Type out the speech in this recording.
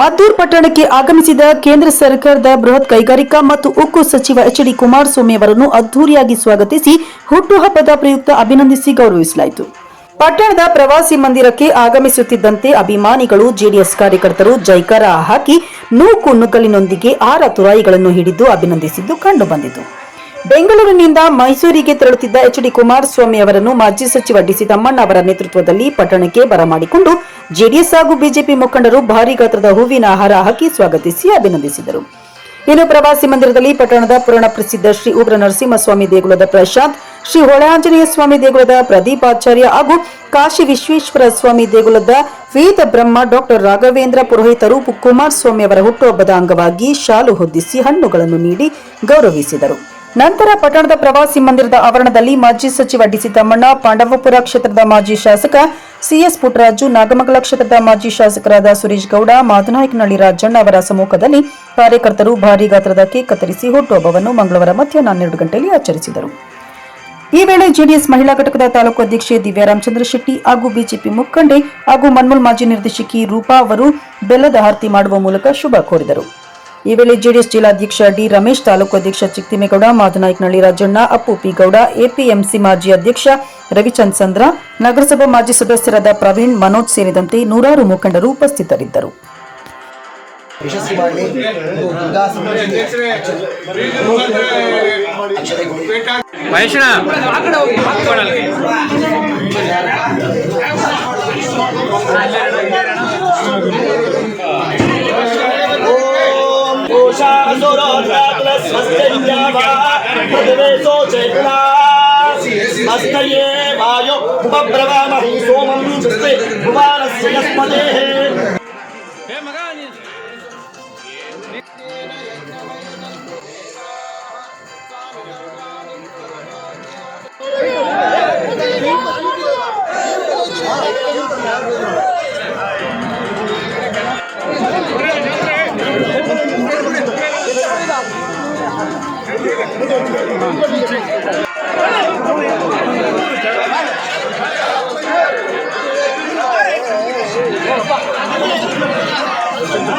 ಮದ್ದೂರು ಪಟ್ಟಣಕ್ಕೆ ಆಗಮಿಸಿದ ಕೇಂದ್ರ ಸರ್ಕಾರದ ಬೃಹತ್ ಕೈಗಾರಿಕಾ ಮತ್ತು ಉಕ್ಕು ಸಚಿವ ಎಚ್ ಡಿ ಕುಮಾರಸ್ವಾಮಿ ಅವರನ್ನು ಅದ್ದೂರಿಯಾಗಿ ಸ್ವಾಗತಿಸಿ ಹುಟ್ಟುಹಬ್ಬದ ಪ್ರಯುಕ್ತ ಅಭಿನಂದಿಸಿ ಗೌರವಿಸಲಾಯಿತು. ಪಟ್ಟಣದ ಪ್ರವಾಸಿ ಮಂದಿರಕ್ಕೆ ಆಗಮಿಸುತ್ತಿದ್ದಂತೆ ಅಭಿಮಾನಿಗಳು ಜೆಡಿಎಸ್ ಕಾರ್ಯಕರ್ತರು ಜೈಕಾರ ಹಾಕಿ ನೂಕು ನುಗ್ಗಲಿನೊಂದಿಗೆ ಆರ ತುರಾಯಿಗಳನ್ನು ಹಿಡಿದು ಅಭಿನಂದಿಸಿದ್ದು ಕಂಡುಬಂದಿತು. ಬೆಂಗಳೂರಿನಿಂದ ಮೈಸೂರಿಗೆ ತೆರಳುತ್ತಿದ್ದ ಎಚ್ ಡಿ ಕುಮಾರಸ್ವಾಮಿ ಅವರನ್ನು ಮಾಜಿ ಸಚಿವ ಡಿಸಿ ತಮ್ಮಣ್ಣ ಅವರ ನೇತೃತ್ವದಲ್ಲಿ ಪಟ್ಟಣಕ್ಕೆ ಬರಮಾಡಿಕೊಂಡು ಜೆಡಿಎಸ್ ಹಾಗೂ ಬಿಜೆಪಿ ಮುಖಂಡರು ಭಾರೀ ಗಾತ್ರದ ಹೂವಿನ ಹಾರ ಹಾಕಿ ಸ್ವಾಗತಿಸಿ ಅಭಿನಂದಿಸಿದರು. ಇನ್ನು ಪ್ರವಾಸಿ ಮಂದಿರದಲ್ಲಿ ಪಟ್ಟಣದ ಪುರಾಣ ಪ್ರಸಿದ್ಧ ಶ್ರೀ ಉಗ್ರ ನರಸಿಂಹಸ್ವಾಮಿ ದೇಗುಲದ ಪ್ರಶಾಂತ್ ಶ್ರೀ ಹೊಳೆಆಂಜನೇಯ ಸ್ವಾಮಿ ದೇಗುಲದ ಪ್ರದೀಪಾಚಾರ್ಯ ಹಾಗೂ ಕಾಶಿ ವಿಶ್ವೇಶ್ವರ ಸ್ವಾಮಿ ದೇಗುಲದ ವೇದ ಬ್ರಹ್ಮ ಡಾಕ್ಟರ್ ರಾಘವೇಂದ್ರ ಪುರೋಹಿತರು ಕುಮಾರಸ್ವಾಮಿ ಅವರ ಹುಟ್ಟುಹಬ್ಬದ ಅಂಗವಾಗಿ ಶಾಲು ಹೊದ್ದಿಸಿ ಹಣ್ಣುಗಳನ್ನು ನೀಡಿ ಗೌರವಿಸಿದರು. ನಂತರ ಪಟ್ಟಣದ ಪ್ರವಾಸಿ ಮಂದಿರದ ಆವರಣದಲ್ಲಿ ಮಾಜಿ ಸಚಿವ ಡಿಸಿ ತಮ್ಮಣ್ಣ, ಪಾಂಡವಪುರ ಕ್ಷೇತ್ರದ ಮಾಜಿ ಶಾಸಕ ಸಿಎಸ್ ಪುಟ್ಟರಾಜು, ನಾಗಮಂಗಲ ಕ್ಷೇತ್ರದ ಮಾಜಿ ಶಾಸಕರಾದ ಸುರೇಶ್ ಗೌಡ ಮಾದನಾಯಕನಹಳ್ಳಿ ರಾಜಣ್ಣ ಅವರ ಸಮ್ಮುಖದಲ್ಲಿ ಕಾರ್ಯಕರ್ತರು ಭಾರೀ ಗಾತ್ರದ ಕೇಕ್ ಕತ್ತರಿಸಿ ಹುಟ್ಟುಹಬ್ಬವನ್ನು ಮಂಗಳವಾರ ಮಧ್ಯಾಹ್ನ ಹನ್ನೆರಡು ಗಂಟೆಯಲ್ಲಿ ಆಚರಿಸಿದರು. ಈ ವೇಳೆ ಜೆಡಿಎಸ್ ಮಹಿಳಾ ಘಟಕದ ತಾಲೂಕು ಅಧ್ಯಕ್ಷೆ ದಿವ್ಯಾ ರಾಮಚಂದ್ರ ಶೆಟ್ಟಿ ಹಾಗೂ ಬಿಜೆಪಿ ಮುಖಂಡೆ ಹಾಗೂ ಮನ್ಮೂಲ್ ಮಾಜಿ ನಿರ್ದೇಶಕಿ ರೂಪಾ ಅವರು ಬೆಲ್ಲದ ಆರತಿ ಮಾಡುವ ಮೂಲಕ ಶುಭ ಕೋರಿದರು. ಈ ವೇಳೆ ಜೆಡಿಎಸ್ ಜಿಲ್ಲಾಧ್ಯಕ್ಷ ಡಿ ರಮೇಶ್ ತಾಲೂಕು ಅಧ್ಯಕ್ಷ ಚಿಕ್ತಿಮೇಗೌಡ ಮಾದನಾಯಕನಹಳ್ಳಿ ರಾಜಣ್ಣ ಅಪ್ಪು ಪಿ ಗೌಡ ಎಪಿಎಂಸಿ ಮಾಜಿ ಅಧ್ಯಕ್ಷ ರವಿಚಂದ್ ಚಂದ್ರ ನಗರಸಭಾ ಮಾಜಿ ಸದಸ್ಯರಾದ ಪ್ರವೀಣ್ ಮನೋಜ್ ಸೇರಿದಂತೆ ನೂರಾರು ಮುಖಂಡರು ಉಪಸ್ಥಿತರಿದ್ದರು. ಯಶಸ್ವಿ वृषा सुरो रागलस हस्तन्यावा मदवेशो चैत्रा हस्तये वायो उपब्रवामहि सोमं सृष्टे भुवानस्य यस्मदेः Thank you.